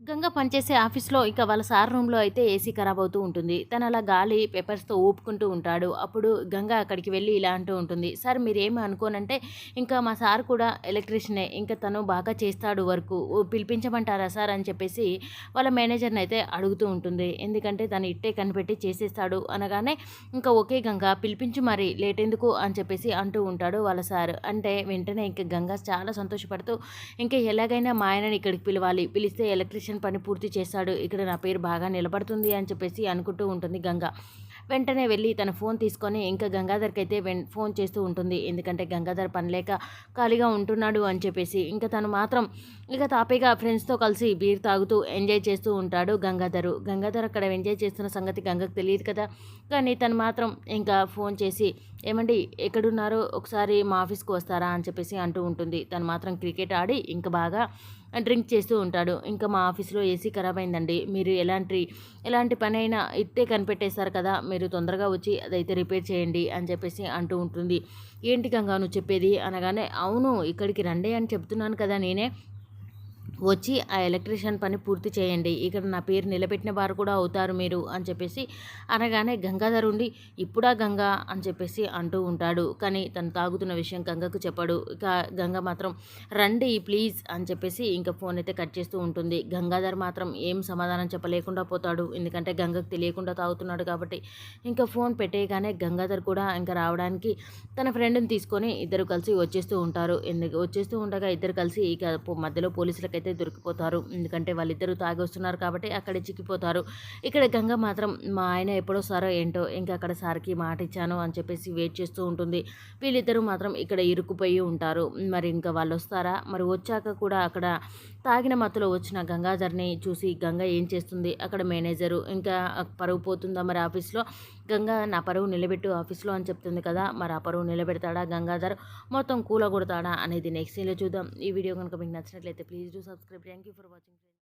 గంగ పనిచేసే ఆఫీస్లో ఇక వాళ్ళ సార్ రూమ్లో అయితే ఏసీ ఖరాబ్ అవుతూ ఉంటుంది. తను అలా గాలి పేపర్స్తో ఊపుకుంటూ ఉంటాడు. అప్పుడు గంగ అక్కడికి వెళ్ళి ఇలా అంటూ ఉంటుంది. సార్ మీరేమి అనుకోనంటే ఇంకా మా సార్ కూడా ఎలక్ట్రీషియనే. ఇంకా తను బాగా చేస్తాడు వర్క్. పిలిపించమంటారా సార్? అని చెప్పేసి వాళ్ళ మేనేజర్ని అయితే అడుగుతూ ఉంటుంది. ఎందుకంటే తను ఇట్టే కనిపెట్టి చేసేస్తాడు అనగానే ఇంకా ఓకే గంగ పిలిపించు మరి. లేట్ ఎందుకు అని చెప్పేసి అంటూ ఉంటాడు వాళ్ళ సార్. అంటే వెంటనే ఇంకా గంగ చాలా సంతోషపడుతూ ఇంకా ఎలాగైనా మా ఆయనని ఇక్కడికి పిలవాలి. పిలిస్తే ఎలక్ట్రీషియన్ పని పూర్తి చేస్తాడు ఇక్కడ నా పేరు బాగా నిలబడుతుంది అని చెప్పేసి అనుకుంటూ ఉంటుంది గంగ. వెంటనే వెళ్ళి తన ఫోన్ తీసుకొని ఇంకా గంగాధర్కి అయితే వెన్ ఫోన్ చేస్తూ ఉంటుంది. ఎందుకంటే గంగాధర్ పనిలేక ఖాళీగా ఉంటున్నాడు అని చెప్పేసి. ఇంకా తను మాత్రం ఇక తాపీగా ఫ్రెండ్స్తో కలిసి బీర్ తాగుతూ ఎంజాయ్ చేస్తూ ఉంటాడు గంగాధరు. గంగాధర్ అక్కడ ఎంజాయ్ చేస్తున్న సంగతి గంగకు తెలియదు కదా. కానీ తను మాత్రం ఇంకా ఫోన్ చేసి ఏమండి ఎక్కడున్నారో? ఒకసారి మా ఆఫీస్కి వస్తారా? అని చెప్పేసి అంటూ ఉంటుంది. తను మాత్రం క్రికెట్ ఆడి ఇంకా బాగా డ్రింక్ చేస్తూ ఉంటాడు. ఇంకా మా ఆఫీస్లో ఏసీ ఖరాబ్ అయిందండి మీరు ఎలాంటి ఎలాంటి పని అయినా ఇట్టే కనిపెట్టేశారు కదా మీరు తొందరగా వచ్చి అదైతే రిపేర్ చేయండి అని చెప్పేసి అంటూ ఉంటుంది. ఏంటి గంగా నువ్వు చెప్పేది? అనగానే అవును ఇక్కడికి రండి అని చెప్తున్నాను కదా నేనే. వచ్చి ఆ ఎలక్ట్రీషియన్ పని పూర్తి చేయండి. ఇక్కడ నా పేరు నిలబెట్టిన వారు కూడా అవుతారు మీరు అని చెప్పేసి అనగానే గంగాధర్ ఉండి ఇప్పుడా గంగా అని చెప్పేసి అంటూ ఉంటాడు. కానీ తను తాగుతున్న విషయం గంగకు చెప్పాడు. ఇక గంగ మాత్రం రండి ప్లీజ్ అని చెప్పేసి ఇంకా ఫోన్ అయితే కట్ చేస్తూ ఉంటుంది. గంగాధర్ మాత్రం ఏం సమాధానం చెప్పలేకుండా పోతాడు. ఎందుకంటే గంగకు తెలియకుండా తాగుతున్నాడు కాబట్టి ఇంకా ఫోన్ పెట్టేయగానే గంగాధర్ కూడా ఇంకా రావడానికి తన ఫ్రెండ్ని తీసుకొని ఇద్దరు కలిసి వచ్చేస్తూ ఉంటారు. ఎందుకు వచ్చేస్తూ ఉండగా ఇద్దరు కలిసి ఇక మధ్యలో పోలీసులకి అయితే దొరికిపోతారు. ఎందుకంటే వాళ్ళిద్దరూ తాగి వస్తున్నారు కాబట్టి అక్కడే చిక్కిపోతారు. ఇక్కడ గంగ మాత్రం మా ఆయన ఎప్పుడో సారో ఏంటో ఇంకా అక్కడ సార్కి మాట ఇచ్చాను అని చెప్పేసి వెయిట్ చేస్తూ ఉంటుంది. వీళ్ళిద్దరూ మాత్రం ఇక్కడ ఇరుక్కుపోయి ఉంటారు. మరి ఇంకా వాళ్ళు వస్తారా? మరి వచ్చాక కూడా అక్కడ తాగిన మత్తులో వచ్చిన గంగాధర్ని చూసి గంగ ఏం చేస్తుంది? అక్కడ మేనేజరు ఇంకా పరువు పోతుందా మరి ఆఫీస్లో? గంగా నా పరువు నిలబెట్టు ఆఫీస్లో అని చెప్తుంది కదా మరి ఆ పరువు నిలబెడతాడా గంగాధర్? మొత్తం కూల కొడతాడా అనేది నెక్స్ట్ సీన్లో చూద్దాం. ఈ వీడియో కనుక మీకు నచ్చినట్లయితే please do subscribe thank you for watching